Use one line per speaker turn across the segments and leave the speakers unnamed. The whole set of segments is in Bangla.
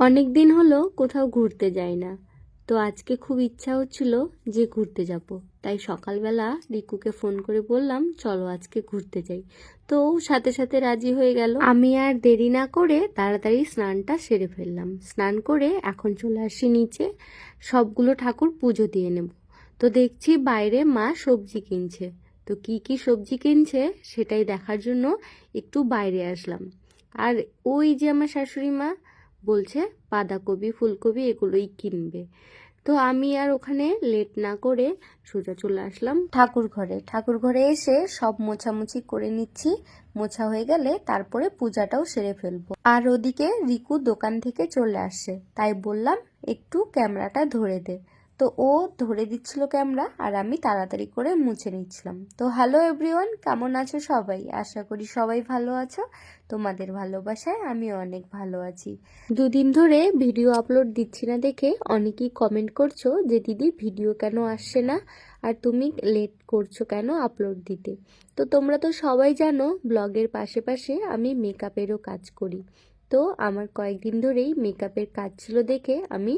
অনেক দিন হলো কোথাও ঘুরতে যাই না। তো আজকে খুব ইচ্ছা হচ্ছিল যে ঘুরতে যাব। তাই সকালবেলা রিকুকে ফোন করে বললাম, চলো আজকে ঘুরতে যাই। তো সাথে সাথে রাজি হয়ে গেল। আমি আর দেরি না করে তাড়াতাড়ি স্নানটা সেরে ফেললাম। স্নান করে এখন চলে আসি নিচে। সবগুলো ঠাকুর পুজো দিয়ে নেব। তো দেখছি বাইরে মা সবজি কিনছে। তো কি কি সবজি কিনছে সেটাই দেখার জন্য একটু বাইরে আসলাম। আর ওই যে আমার শাশুড়ি মা বলছে, বাঁধাকপি, ফুলকপি এগুলোই কিনবে। তো আমি আর ওখানে লেট না করে সোজা চলে আসলাম ঠাকুর ঘরে। ঠাকুর ঘরে এসে সব মোছামুছি করে নিচ্ছি। মোছা হয়ে গেলে তারপরে পূজাটাও সেরে ফেলব। আর ওদিকে রিকু দোকান থেকে চলে আসছে তাই বললাম, একটু ক্যামেরাটা ধরে দে। তো ও ধরে দিচ্ছিল ক্যামেরা আর আমি তাড়াতাড়ি করে মুছে নিচ্ছিলাম। তো হ্যালো এভরিওয়ান, কেমন আছো সবাই? আশা করি সবাই ভালো আছো। তোমাদের ভালোবাসায় আমি অনেক ভালো আছি। দুদিন ধরে ভিডিও আপলোড দিচ্ছি না দেখে অনেকেই কমেন্ট করছ যে, দিদি, ভিডিও কেন আসছে না? আর তুমি লেট করছ কেন আপলোড দিতে? তো তোমরা তো সবাই জানো, ব্লগের পাশে পাশে আমি মেকআপেরও কাজ করি। তো আমার কয়েকদিন ধরেই মেকআপের কাজ ছিল দেখে আমি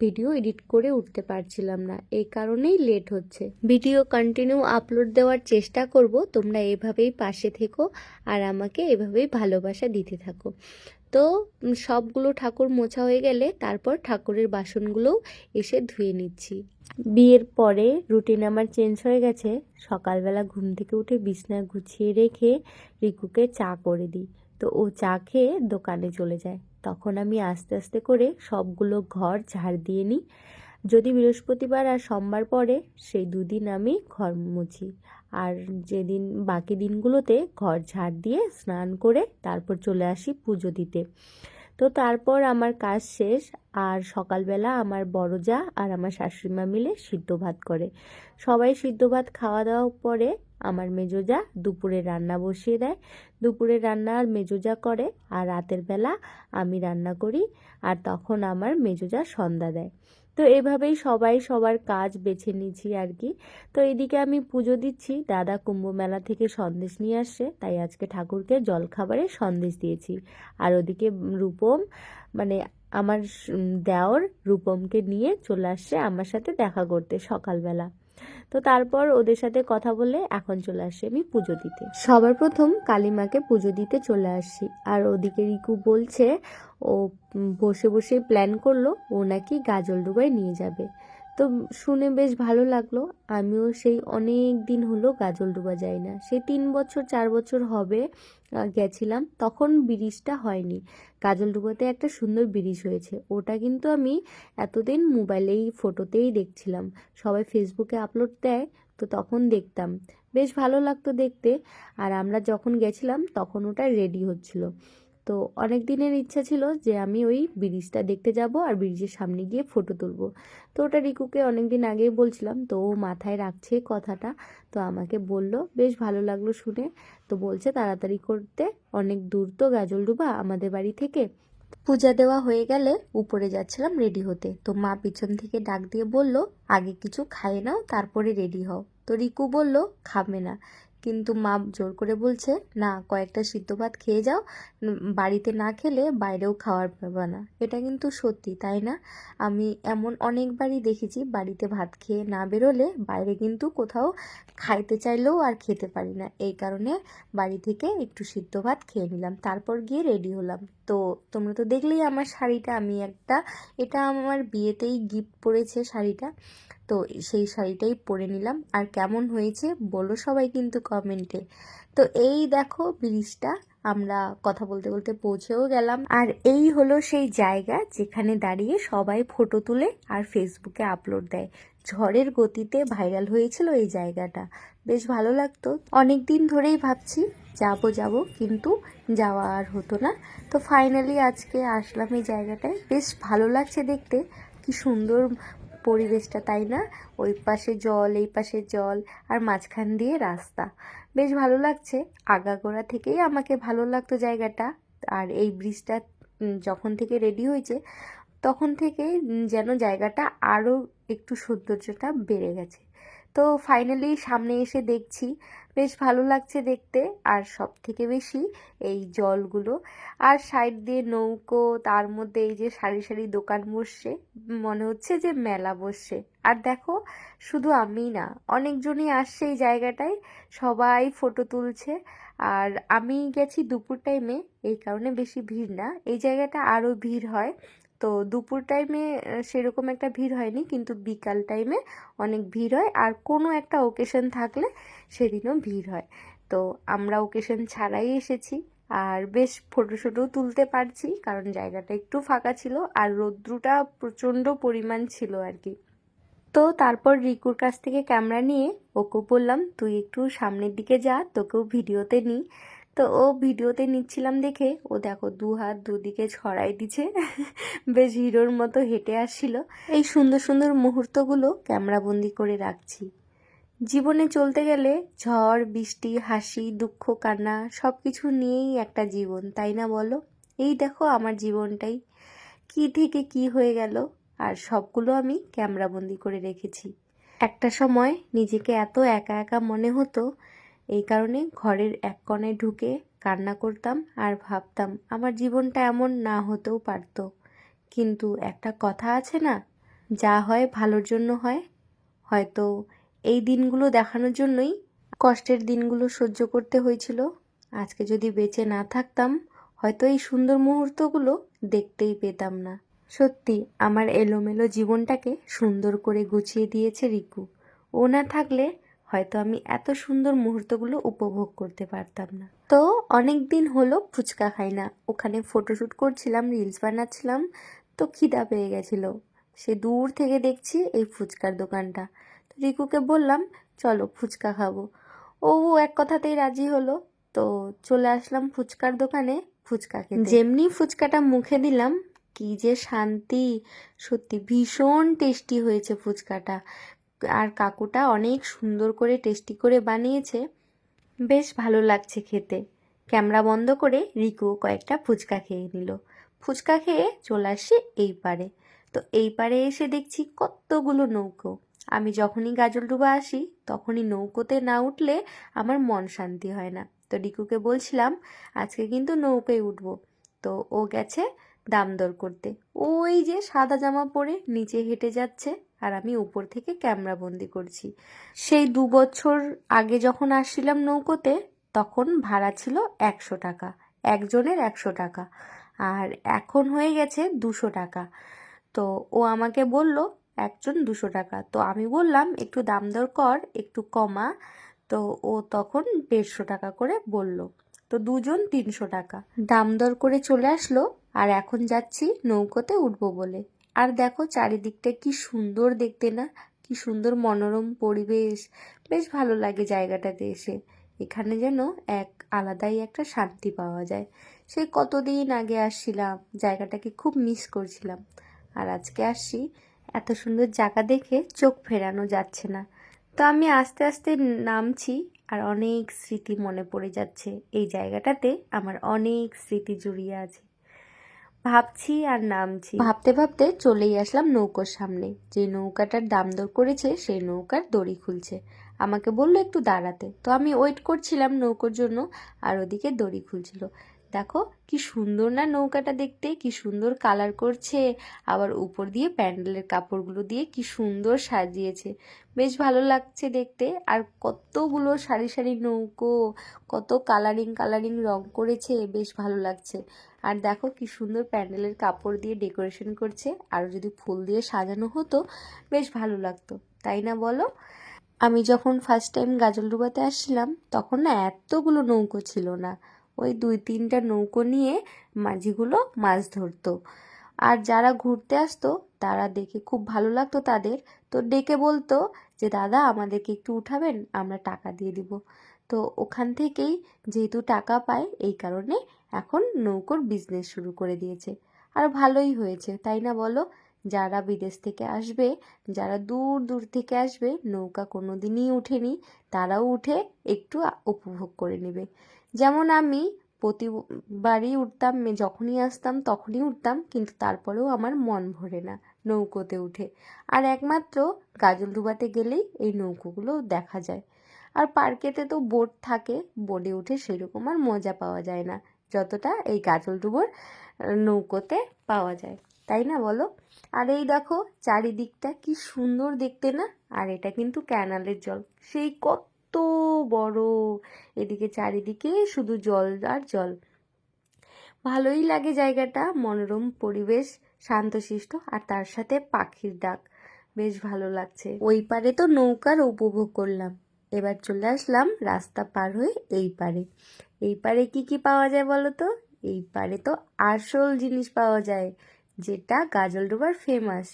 ভিডিও এডিট করে উঠতে পারছিলাম না। এই কারণেই লেট হচ্ছে। ভিডিও কন্টিনিউ আপলোড দেওয়ার চেষ্টা করব। তোমরা এভাবেই পাশে থেকো আর আমাকে এভাবেই ভালোবাসা দিতে থাকো। তো সবগুলো ঠাকুর মোছা হয়ে গেলে তারপর ঠাকুরের বাসনগুলোও এসে ধুয়ে নিচ্ছি। বিয়ের পরে রুটিন আমার চেঞ্জ হয়ে গেছে। সকালবেলা ঘুম থেকে উঠে বিছনা গুছিয়ে রেখে রিকুকে চা করে দিই। তো ও চা খেয়ে দোকানে চলে যায়। তখন আমি আস্তে আস্তে করে সবগুলো ঘর ঝাড় দিয়ে নিই। যদি বৃহস্পতিবার আর সোমবার পরে সেই দুদিন আমি ঘর মুছি। আর যেদিন বাকি দিনগুলোতে ঘর ঝাড় দিয়ে স্নান করে তারপর চলে আসি পুজো দিতে। তো তারপর আমার কাজ শেষ, আর সকালবেলা আমার বড় যা আর আমার শাশুড়িমা মিলে সিদ্ধ ভাত করে। সবাই সিদ্ধ ভাত খাওয়া দাওয়ার পরে আমার মেজো যা দুপুরে রান্না বসিয়ে দেয়। দুপুরে রান্না আর মেজো যা করে আর রাতের বেলা আমি রান্না করি আর তখন আমার মেজো যা সন্ধ্যা দেয়। তো এভাবেই সবাই সবার কাজ বেছে নিয়েছি আর কি। তো এদিকে আমি পুজো দিচ্ছি। দাদা কুম্ভ মেলা থেকে সন্দেশ নিয়ে আসছে, তাই আজকে ঠাকুরকে জলখাবারে সন্দেশ দিয়েছি। আর ওদিকে রূপম মানে আমার দেওর রূপমকে নিয়ে চলে আসছে আমার সাথে দেখা করতে সকালবেলা। তো তারপর ওদের সাথে কথা বলে এখন চলে আসি আমি পুজো দিতে। সবার প্রথম কালিমাকে পুজো দিতে চলে আসি। আর ওদিকে রিকু বলছে, ও বসে বসে প্ল্যান করল, ও নাকি গাজল ডুবাই নিয়ে যাবে। তো শুনে বেশ ভালো লাগল। আমিও সেই অনেক দিন হলো গাজলডোবা যাই না। সেই তিন বছর, চার বছর হবে গেছিলাম। তখন ব্রিজটা হয়নি। গাজলডোবাতে একটা সুন্দর ব্রিজ হয়েছে। ওটা কিন্তু আমি এতদিন মোবাইলেই, ফটোতেই দেখছিলাম। সবাই ফেসবুকে আপলোড দেয়, তো তখন দেখতাম। বেশ ভালো লাগতো দেখতে। আর আমরা যখন গেছিলাম, তখন ওটা রেডি হচ্ছিল। তো অনেক দিনের ইচ্ছা ছিল যে আমি ওই ব্রিজটা দেখতে যাব আর ব্রিজের সামনে গিয়ে ফটো তুলবো। তো ওটা রিকুকে অনেক দিন আগেই বলছিলাম, তো ও মাথায় রাখছে কথাটা, তো আমাকে বলল, বেশ ভালো লাগল শুনে। তো বলছে, তাড়াতাড়ি করতে। অনেক দূর তো গাজলডুবা আমাদের বাড়ি থেকে পূজা দেওয়া হয়ে গেলে উপরে যাচ্ছিলাম রেডি হতে। তো মা পিছন থেকে ডাক দিয়ে বলল, আগে কিছু খাইয়ে নাও, তারপরে রেডি হও। তো রিকু বলল, খাবে না। কিন্তু মা জোর করে বলছে, না, কয়েকটা সিদ্ধ ভাত খেয়ে যাও বাড়িতে না খেলে বাইরেও খাওয়ার পাবে না। এটা কিন্তু সত্যি, তাই না? আমি এমন অনেকবারই দেখেছি, বাড়িতে ভাত খেয়ে না বেরোলে বাইরে কিন্তু কোথাও খাইতে চাইলেও আর খেতে পারি না। এই কারণে বাড়ি থেকে একটু সিদ্ধ ভাত খেয়ে নিলাম, তারপর গিয়ে রেডি হলাম। তো তোমরা তো দেখলেই আমার শাড়িটা, আমি একটা, এটা আমার বিয়েতেই গিফট পড়েছে শাড়িটা। তো সেই শাড়িটাই পরে নিলাম। আর কেমন হয়েছে বলো সবাই কিন্তু কমেন্টে। তো এই দেখো ব্রিজটা, আমরা কথা বলতে বলতে পৌঁছেও গেলাম। আর এই হলো সেই জায়গা যেখানে দাঁড়িয়ে সবাই ফটো তুলে আর ফেসবুকে আপলোড দেয়। ঝড়ের গতিতে ভাইরাল হয়েছিল এই জায়গাটা। বেশ ভালো লাগতো। অনেক দিন ধরেই ভাবছি যাব যাব, কিন্তু যাওয়া আর হতো না। তো ফাইনালি আজকে আসলাম এই জায়গাটায়। বেশ ভালো লাগছে দেখতে। কি সুন্দর পরিবেশটা, তাই না? ওই পাশে জল, এই পাশে জল, আর মাঝখান দিয়ে রাস্তা। বেশ ভালো লাগছে। আগাগোড়া থেকেই আমাকে ভালো লাগতো জায়গাটা। আর এই ব্রিজটা যখন থেকে রেডি হয়েছে, তখন থেকে যেন জায়গাটা আরও একটু সৌন্দর্যটা বেড়ে গেছে। তো ফাইনালি সামনে এসে দেখছি বেশ ভালো লাগছে দেখতে, আর সব থেকে বেশি এই জলগুলো। আর সাইড দিয়ে নৌকো, তার মধ্যে এই যে সারি সারি দোকান বসছে, মনে হচ্ছে যে মেলা বসছে। আর দেখো, শুধু আমি না, অনেকজনই আসছে এই জায়গাটায়, সবাই ফটো তুলছে। আর আমি গেছি দুপুর টাইমে এই কারণে বেশি ভিড় না। এই জায়গাটা আরও ভিড় হয়। তো দুপুর টাইমে সেরকম একটা ভিড় হয়নি, কিন্তু বিকাল টাইমে অনেক ভিড় হয়। আর কোনো একটা ওকেশন থাকলে সেদিনও ভিড় হয়। তো আমরা ওকেশন ছাড়াই এসেছি। আর বেশ ফটো শটোও তুলতে পারছি, কারণ জায়গাটা একটু ফাঁকা ছিল আর রৌদ্রটা প্রচণ্ড পরিমাণ ছিল আর কি। তো তারপর রিকুর কাছ থেকে ক্যামেরা নিয়ে ওকে বললাম, তুই একটু সামনের দিকে যা, তোকেও ভিডিওতে নিই। তো ও ভিডিওতে নিচ্ছিলাম দেখে, ও দেখো দু হাত দুদিকে ছড়াই দিছে। বেশ হিরোর মতো হেঁটে আসছিল। এই সুন্দর সুন্দর মুহূর্তগুলো ক্যামেরাবন্দি করে রাখছি। জীবনে চলতে গেলে ঝড়, বৃষ্টি, হাসি, দুঃখ, কান্না সব কিছু নিয়েই একটা জীবন, তাই না বলো? এই দেখো আমার জীবনটাই। কি থেকে কি হয়ে গেল? আর সবগুলো আমি ক্যামেরাবন্দি করে রেখেছি। একটা সময় নিজেকে এত একা একা মনে হতো এই কারণে ঘরের এক কোণে ঢুকে কান্না করতাম আর ভাবতাম আমার জীবনটা এমন না হতেও পারতো। কিন্তু একটা কথা আছে না, যা হয় ভালোর জন্য হয়। হয়তো এই দিনগুলো দেখানোর জন্যই কষ্টের দিনগুলো সহ্য করতে হয়েছিল। আজকে যদি বেঁচে না থাকতাম, হয়তো এই সুন্দর মুহূর্তগুলো দেখতেই পেতাম না। সত্যি, আমার এলোমেলো জীবনটাকে সুন্দর করে গুছিয়ে দিয়েছে রিকু। ও না থাকলে হয়তো আমি এত সুন্দর মুহূর্তগুলো উপভোগ করতে পারতাম না। তো অনেক দিন হলো ফুচকা খাই না। ওখানে ফটোশ্যুট করছিলাম রিলস বানাচ্ছিলাম, তো খিদা পেয়ে গেছিল। সে দূর থেকে দেখছি এই ফুচকার দোকানটা। তো রিকুকে বললাম, চলো ফুচকা খাব। ও এক কথাতেই রাজি হলো। তো চলে আসলাম ফুচকার দোকানে ফুচকা খেতে। যেমনি ফুচকাটা মুখে দিলাম, কি যে শান্তি! সত্যি ভীষণ টেস্টি হয়েছে ফুচকাটা। আর কাকুটা অনেক সুন্দর করে টেস্টি করে বানিয়েছে। বেশ ভালো লাগছে খেতে। ক্যামেরা বন্ধ করে রিকু কয়েকটা ফুচকা খেয়ে নিল। ফুচকা খেয়ে চলে আসি এই পারে। তো এই পারে এসে দেখছি কতগুলো নৌকো। আমি যখনই গাজলডুবা আসি, তখনই নৌকোতে না উঠলে আমার মন শান্তি হয় না। তো রিকুকে বলছিলাম, আজকে কিন্তু নৌকায় উঠব। তো ও গেছে দাম দর করতে। ওই যে সাদা জামা পরে নিচে হেঁটে যাচ্ছে। আর আমি উপর থেকে ক্যামেরা বন্দি করছি। সেই দু বছর আগে যখন আসছিলাম নৌকোতে, তখন ভাড়া ছিল একশো টাকা, একজনের একশো টাকা। আর এখন হয়ে গেছে দুশো টাকা। তো ও আমাকে বলল, একজন দুশো টাকা। তো আমি বললাম, একটু দাম দর কর, একটু কমা। তো ও তখন দেড়শো টাকা করে বলল, তো দুজন তিনশো টাকা। দাম দর করে চলে আসলো, আর এখন যাচ্ছি নৌকোতে উঠবো বলে। আর দেখো চারিদিকটা কি সুন্দর দেখতে না? কি সুন্দর মনোরম পরিবেশ। বেশ ভালো লাগে জায়গাটাতে এসে। এখানে যেন এক আলাদাই একটা শান্তি পাওয়া যায়। সেই কতদিন আগে আসছিলাম, জায়গাটাকে খুব মিস করছিলাম। আর আজকে আসছি, এত সুন্দর জায়গা দেখে চোখ ফেরানো যাচ্ছে না। তো আমি আস্তে আস্তে নামছি আর অনেক স্মৃতি মনে পড়ে যাচ্ছে। এই জায়গাটাতে আমার অনেক স্মৃতি জড়িয়ে আছে। ভাবছি আর নামছি। ভাবতে ভাবতে চলেই আসলাম নৌকার সামনে। যে নৌকাটার দাম দর করেছে, সেই নৌকার দড়ি খুলছে। আমাকে বলল, একটু দাঁড়াতে। তো আমি ওয়েট করছিলাম নৌকোর জন্য, আর ওদিকে দড়ি খুলছিল। দেখো কি সুন্দর না নৌকাটা দেখতে, কি সুন্দর কালার করছে। আবার উপর দিয়ে প্যান্ডেলের কাপড়গুলো দিয়ে কি সুন্দর সাজিয়েছে। বেশ ভালো লাগছে দেখতে। আর কতগুলো সারি সারি নৌকো, কত কালারিং কালারিং রং করেছে, বেশ ভালো লাগছে। আর দেখো কি সুন্দর প্যান্ডেলের কাপড় দিয়ে ডেকোরেশন করছে। আর যদি ফুল দিয়ে সাজানো হতো, বেশ ভালো লাগতো। তাই না বলো? আমি যখন ফার্স্ট টাইম গাজলডুবাতে আসছিলাম, তখন না এতগুলো নৌকো ছিল না। ওই দুই তিনটা নৌকো নিয়ে মাঝিগুলো মাছ ধরতো। আর যারা ঘুরতে আসতো, তারা দেখে খুব ভালো লাগতো তাদের। তো ডেকে বলতো যে, দাদা, আমাদেরকে একটু উঠাবেন, আমরা টাকা দিয়ে দিব। তো ওখান থেকেই যেহেতু টাকা পায়, এই কারণে এখন নৌকোর বিজনেস শুরু করে দিয়েছে। আর ভালোই হয়েছে, তাই না বলো? যারা বিদেশ থেকে আসবে, যারা দূর দূর থেকে আসবে, নৌকা কোনো দিনই উঠেনি, তারাও উঠে একটু উপভোগ করে নেবে। যেমন আমি প্রতিবারই উঠতাম যখনই আসতাম তখনই উঠতাম, কিন্তু তারপরেও আমার মন ভরে না নৌকোতে উঠে। আর একমাত্র গাজল ডুবাতে গেলেই এই নৌকোগুলো দেখা যায়। আর পার্কেতে তো বোট থাকে, বোটে উঠে সেরকম আর মজা পাওয়া যায় না, যতটা এই গাজল ডুবোর নৌকোতে পাওয়া যায়। তাই না বলো? আর এই দেখো চারিদিকটা কি সুন্দর দেখতে না? আর এটা কিন্তু ক্যানালের জল। সেই কত বড় এদিকে চারিদিকে শুধু জল আর জল। ভালোই লাগে জায়গাটা, মনোরম পরিবেশ, শান্তশিষ্ট আর তার সাথে পাখির ডাক। বেশ ভালো লাগছে। ওই পারে তো নৌকার উপভোগ করলাম। এবার চলে আসলাম রাস্তা পার হয়ে এই পারে। এই পারে কি কি পাওয়া যায় বলো তো? এই পারে তো আসল জিনিস পাওয়া যায়। যেটা গাজলডোবার ফেমাস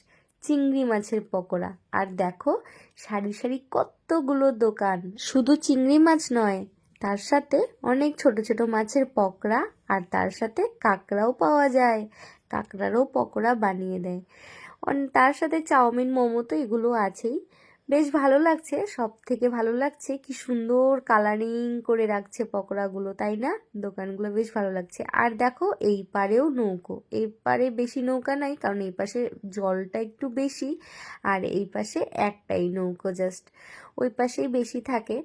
চিংড়ি মাছের পকোড়া। আর দেখো, সারি সারি কতগুলো দোকান। শুধু চিংড়ি মাছ নয়, তার সাথে অনেক ছোট ছোট মাছের পকোড়া আর তার সাথে কাঁকড়াও পাওয়া যায়। কাঁকড়ারও পকোড়া বানিয়ে দেয়। তার সাথে চাউমিন, মোমো তো এগুলো আছেই। বেশ ভালো লাগছে সব থেকে ভালো লাগছে কি সুন্দর কালারিং করে রাখছে পকোড়াগুলো, তাই না? দোকানগুলো বেশ ভালো লাগছে। আর দেখো, এই পারেও নৌকো। এই পারে বেশি নৌকা নাই, কারণ এই পাশে জলটা একটু বেশি, আর এই পাশে একটাই নৌকো জাস্ট ওই পাশেই বেশি থাকে,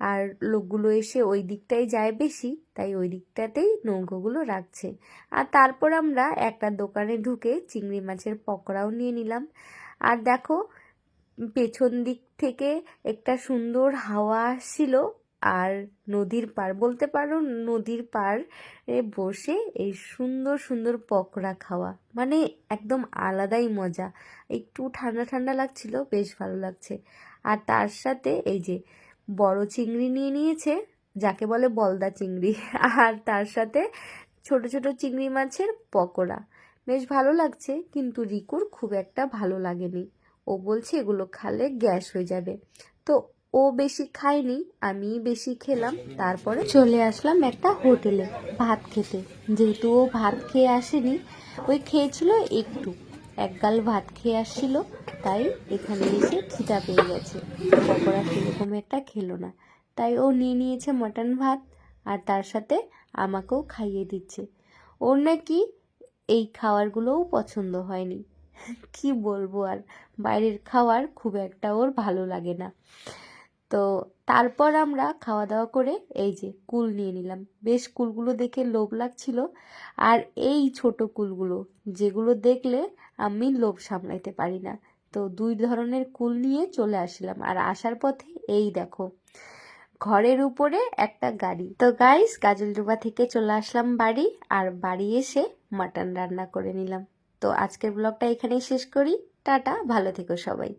আর লোকগুলো এসে ওই দিকটাই যায় বেশি, তাই ওই দিকটাতেই নৌকোগুলো রাখছে। আর তারপর আমরা একটা দোকানে ঢুকে চিংড়ি মাছের পকোড়াও নিয়ে নিলাম। আর দেখো পেছন দিক থেকে একটা সুন্দর হাওয়া আসছিল। আর নদীর পার বলতে পারো নদীর পার বসে এই সুন্দর সুন্দর পকোড়া খাওয়া। মানে একদম আলাদাই মজা। একটু ঠান্ডা ঠান্ডা লাগছিল, বেশ ভালো লাগছে। আর তার সাথে এই যে বড় চিংড়ি নিয়ে নিয়েছে, যাকে বলে বলদা চিংড়ি। আর তার সাথে ছোট ছোট চিংড়ি মাছের পকোড়া। বেশ ভালো লাগছে, কিন্তু রিকুর খুব একটা ভালো লাগেনি। ও বলছে, এগুলো খালে গ্যাস হয়ে যাবে। তো ও বেশি খায়নি আমি বেশি খেলাম। তারপরে চলে আসলাম একটা হোটেলে ভাত খেতে। যেহেতু ও ভাত খেয়ে আসেনি, ওই খেয়েছিল একটু। এক গাল ভাত খেয়ে আসছিল, তাই এখানে এসে খিদা পেয়ে গেছে। পকোড়া সেরকম একটা খেলো না। তাই ও নিয়ে নিয়েছে মটন ভাত আর তার সাথে আমাকেও খাইয়ে দিচ্ছে। ওর নাকি এই খাবারগুলোও পছন্দ হয়নি। কি বলব আর? বাইরের খাওয়ার খুব একটা ওর ভালো লাগে না। তো তারপর আমরা খাওয়া দাওয়া করে এই যে কুল নিয়ে নিলাম। বেশ কুলগুলো দেখে লোভ লাগছিল। আর এই ছোট কুলগুলো, যেগুলো দেখলে আমি লোভ সামলাইতে পারি না। তো দুই ধরনের কুল নিয়ে চলে আসলাম। আর আসার পথে এই দেখো, ঘরের উপরে একটা গাড়ি। তো গাইস গাজলডোবা থেকে চলে আসলাম বাড়ি। আর বাড়ি এসে মাটন রান্না করে নিলাম। তো আজকের ব্লগটা এখানেই শেষ করি। টাটা ভালো থেকো সবাই।